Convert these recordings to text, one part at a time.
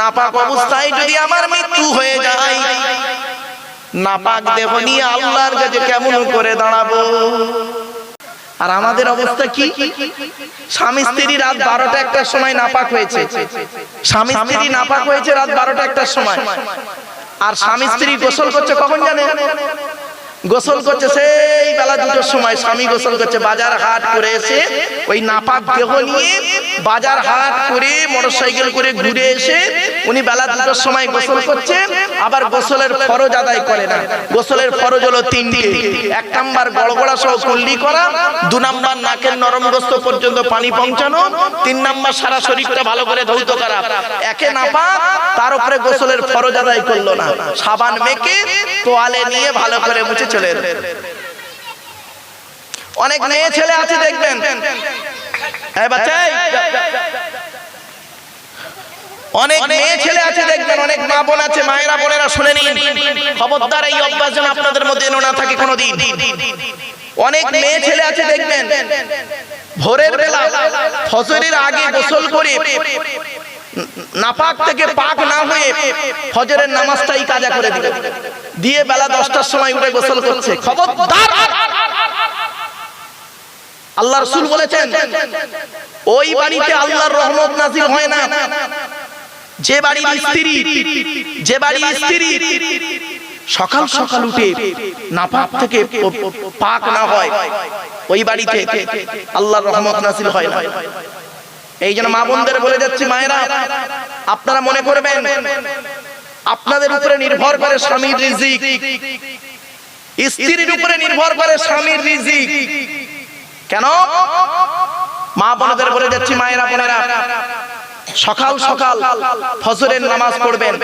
নাপাক অবস্থায় যদি আমার মৃত্যু হয়ে যায়, নাপাক দেহ নিয়ে আল্লাহর কাছে কেমন করে দাঁড়াবো? আর আমাদের অবস্থা কি? স্বামী স্ত্রী রাত বারোটা একটার সময় নাপাক হয়েছে। স্বামী স্ত্রী নাপাক হয়েছে রাত বারোটা একটার সময়। আর স্বামী স্ত্রী গোসল করছে কখন জানে গোসল করছে সেই বেলা দুটোর সময় স্বামী গোসল করছে বাজার হাট করে এসে ওই নাপাক দেহ নিয়ে বাজার হাট করে মোটরসাইকেল করে ঘুরে এসে উনি বেলা দুটোর সময় গোসল করছে আবার গোসলের ফরজ আদায় করে না। গোসলের ফরজ হলো তিনটি। এক নাম্বার গড়গড়া সহ কুল্লি করা দু নাম্বার নাকের নরম গোস্ত পর্যন্ত পানি পৌঁছানো তিন নাম্বার সারা শরীরটা ভালো করে ধৌত করা। একে নাপাক তার উপরে গোসলের ফরজ আদায় করল না। সাবান মেখে তোয়ালে নিয়ে ভালো করে মুছে এলো। অনেক মেয়ে ছেলে আছে দেখবেন। অনেক মেয়ে ছেলে আছে দেখবেন। অনেক মা বোন আছে মায়েরা বোনেরা শুনে নিন। খবরদার এই অভ্যাস যেন আপনাদের মধ্যে না থাকে কোনোদিন। অনেক মেয়ে ছেলে আছে দেখবেন। ভোরের বেলা ফজরের আগে গোসল করে নাপাক থেকে পাক না হয়ে ফজরের নামাজটাই কাজা করে দিল দিয়ে বেলা দশটার সময় উঠে গোসল করছে। খবরদার! আল্লাহ রসুল বলেছেন, ওই বাড়িতে আল্লাহর রহমত নাজিল হয় না। যে বাড়ির স্ত্রী, যে বাড়ির স্ত্রী সকাল সকাল উঠে নাপাক থেকে পাক না হয়, ওই বাড়িতে আল্লাহর রহমত নাজিল হয় না। এই জন্য মা বোনদের বলে যাচ্ছি, মায়েরা, আপনারা মনে করবেন আপনাদের উপরে নির্ভর করে স্বামীর রিজিক। স্ত্রীর উপরে নির্ভর করে স্বামীর রিজিক। কেন? মা বোনদের বলে যাচ্ছি মায়েরা বোনেরা সকাল সকাল ফজরের নামাজ পড়বেন।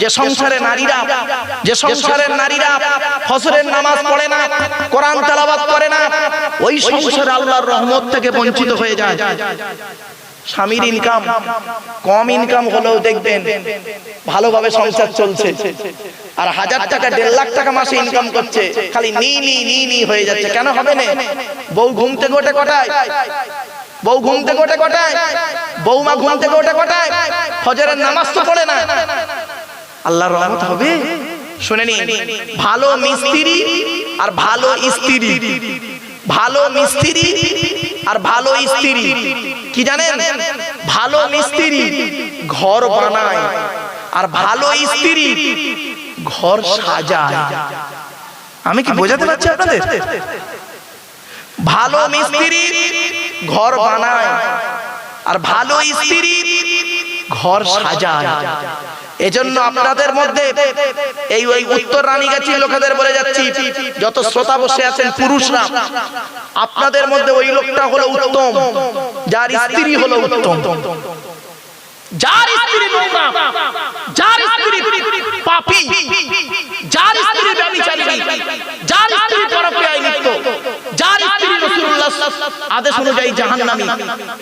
যে সংসারে নারীরা যে সংসারের নারীরা ফজরের নামাজ পড়ে না কোরআন তেলাওয়াত করে না ওই সংসারে আল্লাহর রহমত থেকে বঞ্চিত হয়ে যায়। স্বামীর ইনকাম কম ইনকাম হলেও দেখবেন ভালোভাবে সংসার চলছে। আর হাজার টাকা, দেড় লাখ টাকা মাসে ইনকাম করছে, খালি নি নি নি নি হয়ে যাচ্ছে। কেন হবে না? বউ ঘুম থেকে কটায়? বউ ঘুম থেকে কটায়? বৌমা ঘুম থেকে ওঠে কটায়? ফজরের নামাজ তো পড়ে না। আল্লাহর রহমত হবে? শুনে নিন, ভালো মিস্ত্রি আর ভালো স্ত্রী। ভালো মিস্ত্রি আর ভালো স্ত্রী। কি জানেন? ভালো মিস্ত্রি ঘর বানায় আর ভালো স্ত্রী ঘর সাজায়। আমি কি বোঝাতে পারছি আপনাদের? ভালো মিস্ত্রি ঘর বানায় আর ভালো স্ত্রী ঘর সাজায়। এজন্য আপনাদের মধ্যে এই ওই উত্তর রানীগাছির লোকেদের বলে যাচ্ছি যত শ্রোতা বসে আছেন পুরুষরা আপনাদের মধ্যে ওই লোকটা হলো উত্তম যার স্ত্রী হলো উত্তম। যার স্ত্রী নোংরা যার স্ত্রী পাপী যার স্ত্রী ব্যভিচারিণী যার স্ত্রী পরক্রিয়ায় লিপ্ত যার স্ত্রী রাসূলুল্লাহ আদেশ অনুযায়ী জাহান্নামী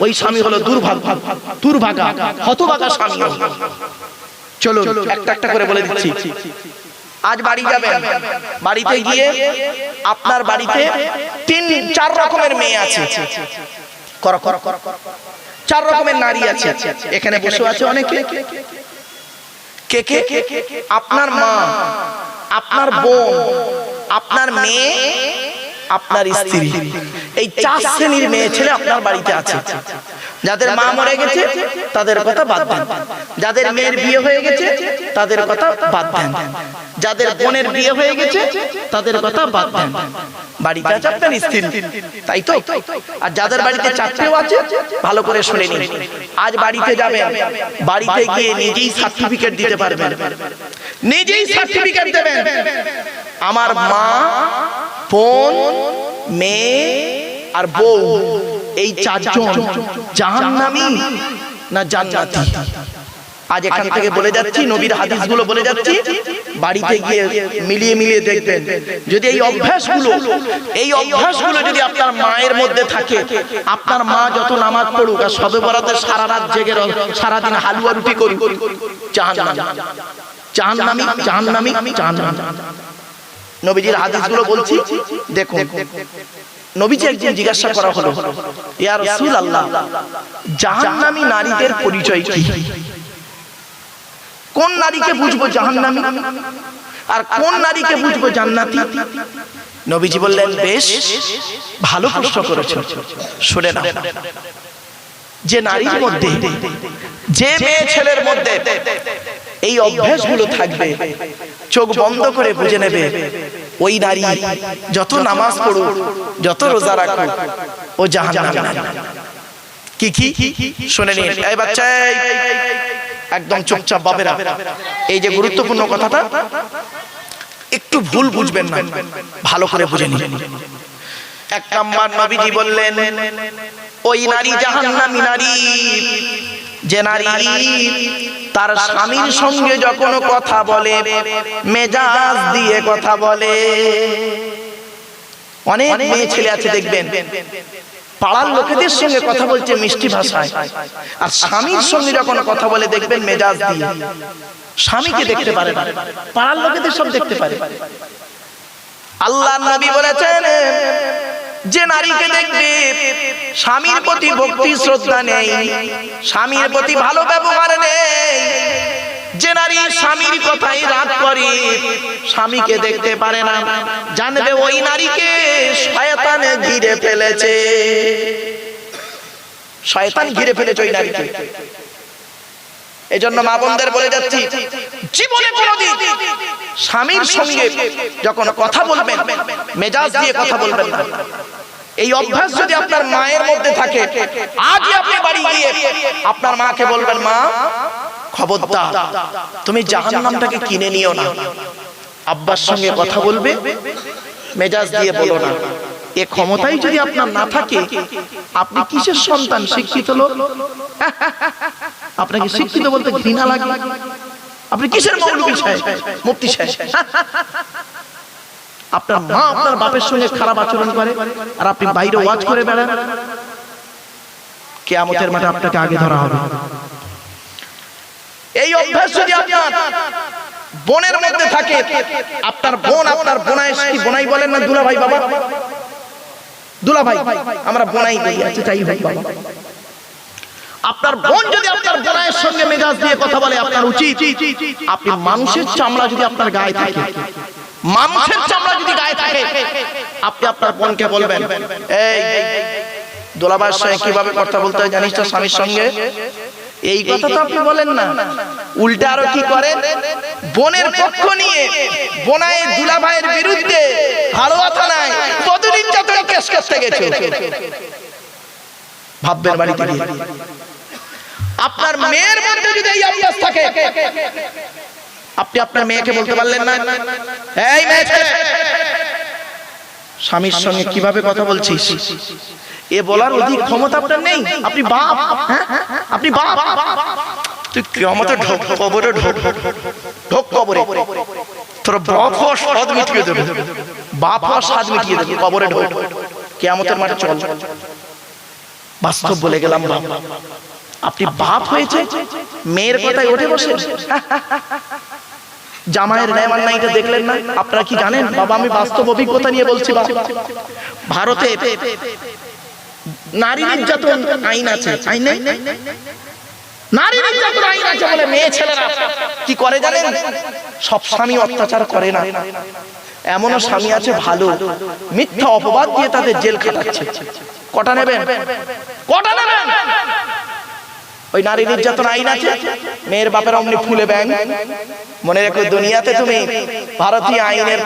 ওই স্বামী হলো দুর্ভাগ্য দুর্ভাগা হতভাগা স্বামী। চলো একটা একটা করে বলে দিচ্ছি। আজ বাড়ি যাবেন। বাড়িতে গিয়ে আপনার বাড়িতে তিন চার রকমের মেয়ে আছে। কর কর কর চার রকমের নারী আছে। এখানে বসে আছে অনেকে। কে কে? আপনার মা। আপনার বোন। আপনার মেয়ে। আপনার স্ত্রী। এই চার শ্রেণির মেয়ে ছেলে আপনার বাড়িতে আছে। যাদের মা মরে গেছে, তাদের কথা বাদ দেন। যাদের মেয়ের বিয়ে হয়ে গেছে, তাদের কথা বাদ দেন। যাদের বোনের বিয়ে হয়ে গেছে, তাদের কথা বাদ দেন। বাড়িতে আছে আপনার তাই তো? আর যাদের বাড়িতে চারটেও আছে, ভালো করে শুনে নিন। আজ বাড়িতে যাবেন, বাড়িতে গিয়ে নিজেই সার্টিফিকেট দিতে পারবেন। নিজেই সার্টিফিকেট দেবেন। আমার মা, বোন, মেয়ে আর বউ। এই চারজন জাহান্নামী না জান্নাতি? আজ এখান থেকে বলে যাচ্ছি নবীর হাদিসগুলো বলে যাচ্ছি বাড়িতে গিয়ে মিলিয়ে মিলিয়ে দেখবেন। যদি এই অভ্যাস অভ্যাসগুলো এই অভ্যাসগুলো যদি আপনার মায়ের মধ্যে থাকে আপনার মা যত নামাজ পড়ুক আর সবে বরাতে সারা রাত জেগে সারাদিন হালুয়া রুটি করুক জাহান্নামী নামি জাহান্নামী জাহান্নামী। নবীজির হাদিসগুলো বলছি দেখুন নবীজি একদিন জিজ্ঞাসা করা হলো ইয়া রাসূলুল্লাহ জাহান্নামী নারীদের পরিচয় কি? কোন নারীকে বুঝব জাহান্নামী? আর কোন নারীকে বুঝব জান্নাতি? নবীজি বললেন বেশ ভালো প্রশ্ন করেছ। শুনে না যে নারীর মধ্যে যে মেয়ে ছেলের মধ্যে এই অভ্যাসগুলো থাকবে, চোখ বন্ধ করে বুঝে নেবে, ওই নারী যত নামাজ পড়ুক, যত রোজা রাখুক, ও নারী। কি কি শুনে নিন। এই বাচ্চা একদম চুপচাপ বাবেরা এই যে গুরুত্বপূর্ণ কথাটা, একটু ভুল বুঝবেন না, ভালো করে বুঝে নিন। এক নাম্বার নবীজি বললেন, ওই নারী জাহান্নামী নারী যে নারী তার স্বামীর সঙ্গে যখন কথা বলে মেজাজ দিয়ে কথা বলে। অনেক মেয়ে ছেলে আছে দেখবেন। পাড়ার লোকেদের সঙ্গে কথা বলছে মিষ্টি ভাষায়। আর স্বামীর সঙ্গে যখন কথা বলে দেখবেন মেজাজ দিয়ে। স্বামীকে দেখতে পারে না। পাড়ার লোকেদের সব দেখতে পারে। আল্লাহ নবী বলেছেন যে নারীকে দেখবে স্বামীর প্রতি ভক্তি, শ্রদ্ধা নেই, স্বামীর প্রতি ভালো ব্যবহার নেই। যে নারী স্বামীর কথাই রাগ করে, স্বামীকে দেখতে পারে না। জানবে ওই নারীকে শয়তানে ঘিরে ফেলেছে। শয়তান ঘিরে ফেলেছে ওই নারীকে। এজন্য মা বোনদের বলে যাচ্ছি জীবনে কোনোদিন স্বামীর সঙ্গে যখন কথা বলবেন মেজাজ দিয়ে কথা বলবেন না। এই অভ্যাস যদি আপনার মায়ের মধ্যে থাকে আজই আপনি বাড়ি গিয়ে আপনার মাকে বলবেন মা খবরদার তুমি জাহান্নামটাকে কিনে নিও না। আব্বার সঙ্গে কথা বলবে মেজাজ দিয়ে বলো না। এ ক্ষমতাই যদি আপনার না থাকে আপনি কিসের সন্তান? শিক্ষিত লোক? আপনাকে শিক্ষিত বলতে ঘৃণা লাগে। আপনি কিসের মৌলবী সাহেব? মুফতি সাহেব। আপনার মা আপনার বাপের সঙ্গে খারাপ আচরণ করে আর আপনি বাইরে ওয়াজ করে বেড়ান। কেয়ামতের মাঠে আপনাকে আগে ধরা হবে। এই অভ্যাস যদি আপনার বোনের মধ্যে থাকে আপনার বোন আপনার বোনাই কি বোনাই বলেন না দুলা ভাই বাবা? দুলা ভাই আমরা বোনাই আচ্ছা তাই ভাই বাবা। আপনার বোন যদি আপনার বোনাইয়ের সঙ্গে মেজাজ দিয়ে কথা বলে আপনার উচিত আপনি মানুষের চামড়া যদি আপনার গায়ে থাকে। মানুষের চামড়া যদি গায়ে থাকে আপনি আপনার বোনকে বলবেন এই দোলাবাইয়ের সঙ্গে কীভাবে কথা বলতে হয় জানিস তো স্বামীর সঙ্গে? এই কথা তো আপনি বলেন না। উল্টা আরও কি করেন? বোনের পক্ষ নিয়ে বোনাই দুলা ভাইয়ের বিরুদ্ধে হাড়োয়া থানায় কত নির্যাতন কেস করতে গেছে? ভাববেন বাড়িতে গিয়ে। আপনার মেয়ের মধ্যে যদি এই অভ্যাস থাকে, আপনি আপনার মেয়েকে বলতে পারলেন না। এই মেয়ে স্বামীর সঙ্গে কীভাবে কথা বলছিস? এ বলার অধিক ক্ষমতা আপনার নেই। আপনি বাপ হ্যাঁ? আপনি বাপ তুই কিয়ামতে ঢোক কবরে ঢোক ঢোক কবরে। তোর বাপ হওয়া স্বাদ মিটিয়ে দেবে। বাপ হওয়া স্বাদ মিটিয়ে দেবে। কবরে ঢোক। কিয়ামতের মাঠে চল। বাস্তব বলে গেলাম বাপ। আপনি বাপ হয়েছে মেয়ের কথায় উঠে বসে। জামাইয়ের ন্যায় নাইটা দেখলেন না? আপনারা কি জানেন? বাবা আমি বাস্তব অভিজ্ঞতা নিয়ে বলছি। ভারতে নারী নির্যাতন আইন আছে। আইন নেই? নারী নির্যাতন আইন আছে বলে মেয়ে ছেলেরা কি করে জানেন? সব স্বামী অত্যাচার করে না। এমনও স্বামী আছে ভালো। মিথ্যা অপবাদ দিয়ে তাদের জেল খাটাচ্ছে। কটা নেবেন? কটা নেবেন? ওই নারী নির্যাতন আইন আছে। মেয়ের বাপের অমনি ফুলে ব্যাং মনে রেখো দুনিয়াতে তুমি ভারতীয় আইনের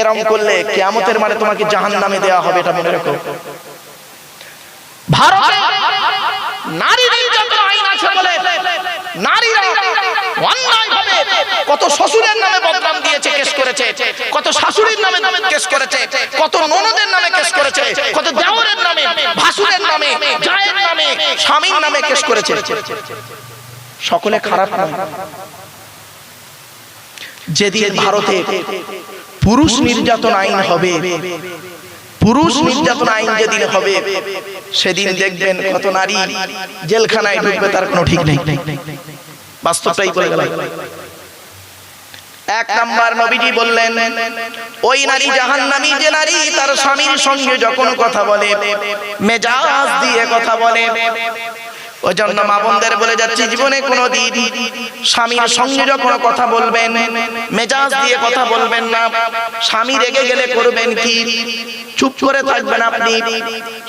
এরম করলে কেয়ামতের মানে তোমাকে জাহান নামে দেওয়া হবে, এটা মনে রেখো। কত শ্বশুরের নামে বদনাম দিয়েছে কেস করেছে কত শাশুড়ির নামে নামে কেস করেছে কত ননদের নামে কেস করেছে কত দেওরের নামে ভাসুরের নামে জায়ের নামে স্বামীর নামে কেস করেছে। সকলে খারাপ নয়। যেদিন ভারতে পুরুষ নির্যাতন আইন হবে পুরুষ নির্যাতন আইন যেদিন হবে সেদিন দেখবেন কত নারী জেলখানায় ঢুকবে তার কোনো ঠিক নেই। বাস্তবটাই বলে গেল। এক নাম্বার নবীজি বললেন, ওই নারী জাহান্নামী যে নারী, তার স্বামীর সঙ্গে যখন কথা বলে, মেজাজ দিয়ে কথা বলে ওই জন্য মা বোনদের বলে যাচ্ছি, জীবনে কোনো দিন স্বামীর সঙ্গে যখন কথা বলবেন, মেজাজ দিয়ে কথা বলবেন না, স্বামী রেগে গেলে করবেন কি? চুপ করে থাকবেন আপনি।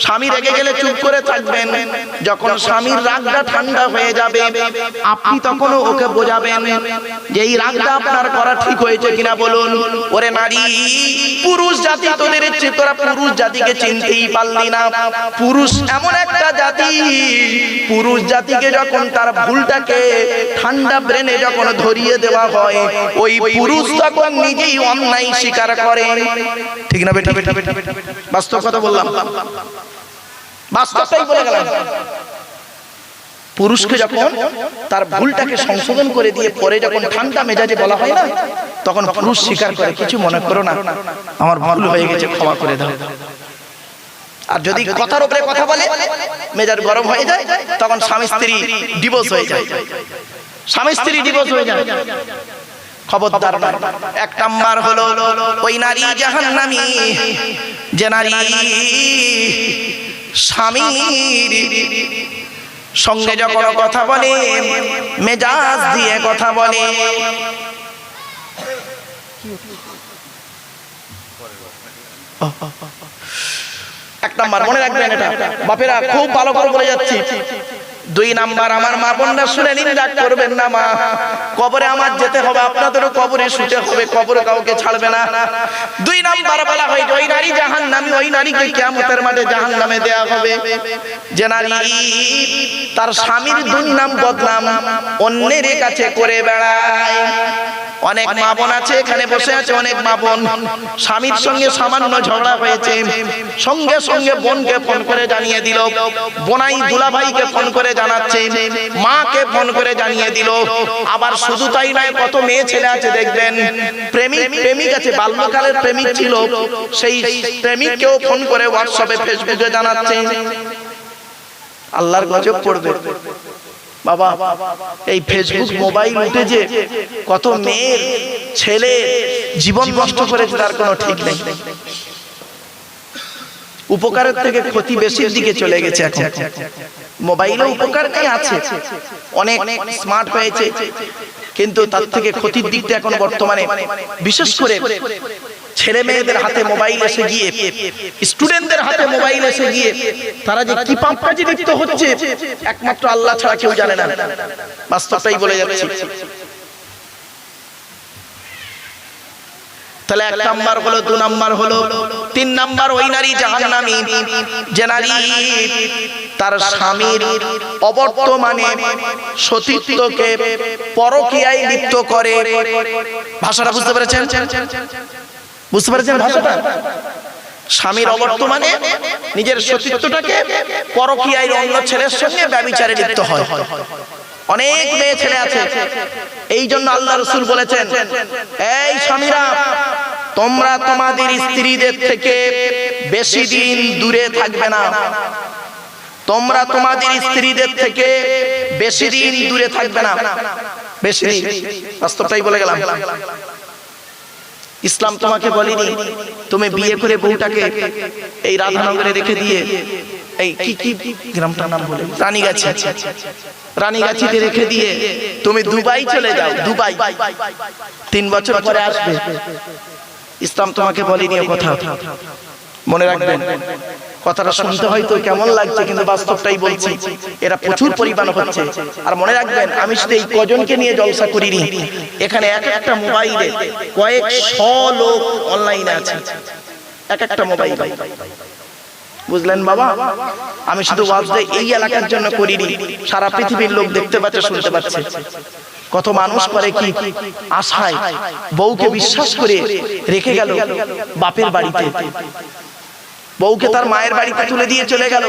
স্বামী রেগে গেলে চুপ করে থাকবেন। যখন স্বামীর রাগটা ঠান্ডা হয়ে যাবে আপনি তখন ওকে বোঝাবেন যে এই রাগটা আপনার করা ঠিক হয়েছে কিনা বলুন। ওরে নারী পুরুষ জাতি তোদের চেয়ে তোরা পুরুষ জাতিকে চিনতেই পারলি না। পুরুষ এমন একটা জাতি পুরুষ জাতিকে যখন তার ভুলটাকে ঠান্ডা ব্রেনে যখন ধরিয়ে দেওয়া হয় ওই পুরুষ তখন নিজেই অন্যায় স্বীকার করে। ঠিক না বেটা বেটা বেটা বেটা বাস্তব কথা বললাম। বাস্তবটাই বলে গেলাম। পুরুষকে যখন তার ভুলটাকে সংশোধন করে দিয়ে পরে যখন ঠান্ডা মেজাজে বলা হয় না, তখন পুরুষ স্বীকার করে, কিছু মনে করো না, আমার ভুল হয়ে গেছে, ক্ষমা করে দাও। আর যদি কথার উপরে কথা বলে, মেজাজ গরম হয়ে যায়, তখন স্বামী স্ত্রী ডিভোর্স হয়ে যায়। স্বামী স্ত্রী ডিভোর্স হয়ে যায়। খবরদার এক নাম্বার হলো ওই নারী জাহান্নামী। যে নারী স্বামীর সঙ্গে যখন কথা বলে মেজাজ দিয়ে কথা বলে। এক নাম্বার মনে রাখবেন এটা। বাপেরা খুব ভালো করে বলে যাচ্ছি। দুই নাম্বার, আমার মা বোনরা শুনে নিন রাগ করবেন না, মা। কবরে আমার যেতে হবে, আপনাদেরও কবরে শুতে হবে কবরে কাউকে ছাড়বে না। দুই নাম্বার বলা হয় ওই নারী জাহান নামে ওই নারীকে কিয়ামতের মাঠে জাহান নামে দেয়া হবে। যে নারী, তার স্বামীর দুর্নাম বদনাম, অন্যের কাছে করে বেড়ায়। অনেক মা বোন আছে, এখানে বসে আছে অনেক মা বোন। স্বামীর সঙ্গে সামান্য ঝগড়া হয়েছে। সঙ্গে সঙ্গে বোনকে ফোন করে জানিয়ে দিল। বোনাই দুলাভাইকে ফোন করে জানাচ্ছে। মাকে ফোন করে জানিয়ে দিল। আবার শুধু তাই নয়, কত মেয়ে ছেলে আছে দেখবেন। প্রেমিক প্রেমিক আছে, বাল্যকালের প্রেমিক ছিল। সেই প্রেমিককেও ফোন করে হোয়াটসঅ্যাপে ফেসবুকে জানাচ্ছে। আল্লাহর গজব পড়বে। বাবা, এই ফেসবুক মোবাইল উঠে যে কত মেয়ের ছেলে জীবন নষ্ট করেছে, তার কোনো ঠিক নেই। উপকারের থেকে ক্ষতি বেশির দিকে চলে গেছে মোবাইলে উপকার নেই, আছে। অনেক স্মার্ট হয়েছে, কিন্তু তার থেকে ক্ষতির দিকটা এখন বর্তমানে বিশেষ করে ছেলে মেয়েদের হাতে মোবাইল এসে গিয়ে, স্টুডেন্টদের হাতে মোবাইল এসে গিয়ে, তারা যে কি পাপ কাজে লিপ্ত হচ্ছে, একমাত্র আল্লাহ ছাড়া কেউ জানে না। বাস্তবটাই বলে যাচ্ছে। তাহলে এক নাম্বার হলো, দু নাম্বার হলো, তিন নাম্বার ওই নারী জাহান্নামী, যে নারী তার স্বামীর অবর্তমানে সতীত্বকে পরকীয়ায় লিপ্ত করে। ভাষাটা বুঝতে পেরেছেন? বুঝতে পেরেছেন ভাষাটা? স্বামীর অবর্তমানে নিজের সতীত্বটাকে পরকীয়ায় অন্য ছেলের সঙ্গে ব্যবিচারে লিপ্ত হয়। অনেক মেয়ে ছেলে আছে। এই জন্য আল্লাহ রসুল বলেছেন এই স্বামীরা তোমরা তোমাদের স্ত্রীদের থেকে বেশি দিন দূরে থাকবে না। তোমরা তোমাদের স্ত্রীদের থেকে বেশি দিন দূরে থাকবে না। বেশি দিন। বাস্তবটাই বলে গেলাম। ইসলাম তোমাকে বলেনি। তুমি বিয়ে করে বউটাকে এই রাধানগরে রেখে দিয়ে এই কি কি গ্রামটার নাম বলে? রানীগাছি। রানীগাছিতে রেখে দিয়ে তুমি দুবাই চলে যাও, দুবাই। তিন বছর পরে আসবে। ইসলাম তোমাকে বলেনি কথা। মনে রাখবেন। কথাটা শুনতে হয়তো কেমন লাগছে কিন্তু বাস্তবটাই বলছি। এরা প্রচুর পরিমাণ হচ্ছে। আর মনে রাখবেন আমি শুধু এই কজনকে নিয়ে জলসা করিনি। এখানে এক একটা মোবাইলে কয়েক শ লোক অনলাইনে আছে। এক একটা মোবাইল। বুঝলেন বাবা? আমি শুধু ওয়াজটা এই এলাকার জন্য করিনি। সারা পৃথিবীর লোক দেখতে পাচ্ছে শুনতে পাচ্ছে। কত মানুষ করে কি আশায় বউকে বিশ্বাস করে রেখে গেল বাপের বাড়িতে। বউকে তার মায়ের বাড়িতে তুলে দিয়ে চলে গেল।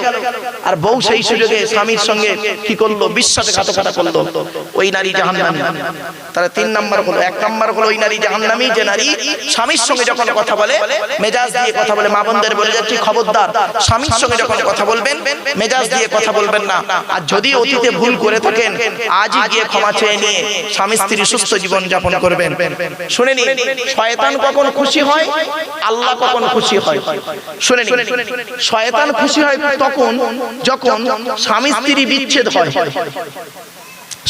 আর বউ সেই সুযোগে স্বামীর সঙ্গে কি করল? বিশ্বাসঘাতকতা করল। ওই নারী জাহান্নামী। তাহলে তিন নাম্বার হলো এক নাম্বার হলো ওই নারী জাহান্নামী যে নারী স্বামীর সঙ্গে যখন কথা বলে মেজাজ দিয়ে কথা বলে মা বোনদের বলে যাচ্ছি খবরদার স্বামীর সঙ্গে যখন কথা বলবেন মেজাজ দিয়ে কথা বলবেন না। আর যদি অতীতে ভুল করে থাকেন আজই গিয়ে ক্ষমা চেয়ে নিয়ে স্বামী স্ত্রী সুস্থ জীবন যাপন করবেন। শুনে নিন শয়তান কখন খুশি হয়? আল্লাহ কখন খুশি হয়? শুনে নিন। শয়তান খুশি হয় তখন যখন স্বামী স্ত্রী বিচ্ছেদ হয়।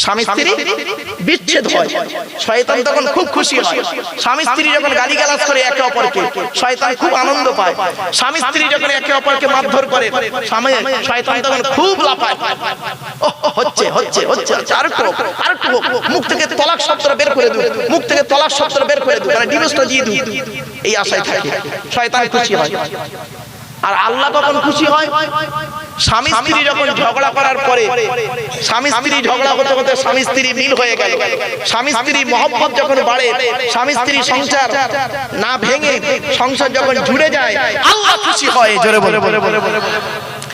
স্বামী স্ত্রী বিচ্ছেদ হয়। শয়তান তখন খুব খুশি হয়। স্বামী স্ত্রী যখন গালিগালাজ করে একে অপরকে শয়তান খুব আনন্দ পায়। স্বামী স্ত্রী যখন একে অপরকে মারধর করে স্বামী শয়তান তখন খুব লাফায়। হচ্ছে হচ্ছে হচ্ছে আরেকটু হোক, আরেকটু হোক। মুখ থেকে তলাক শব্দটা বের করে দিও মুখ থেকে তলাক শব্দটা বের করে দিও মানে ডিভোর্সটা দিয়ে দিও এই আশায় থাকে। শয়তান খুশি হয়। আর আল্লাহ কখন খুশি হয় স্বামী স্ত্রী যখন ঝগড়া করার পরে স্বামী স্ত্রী ঝগড়া করতে করতে স্বামী স্ত্রী মিল হয়ে গেল। স্বামী স্ত্রী মহব্বত যখন বাড়ে, স্বামী স্ত্রী সংসার না ভেঙে সংসার যখন জুড়ে যায়, আল্লাহ খুশি হয়, জোরে বলে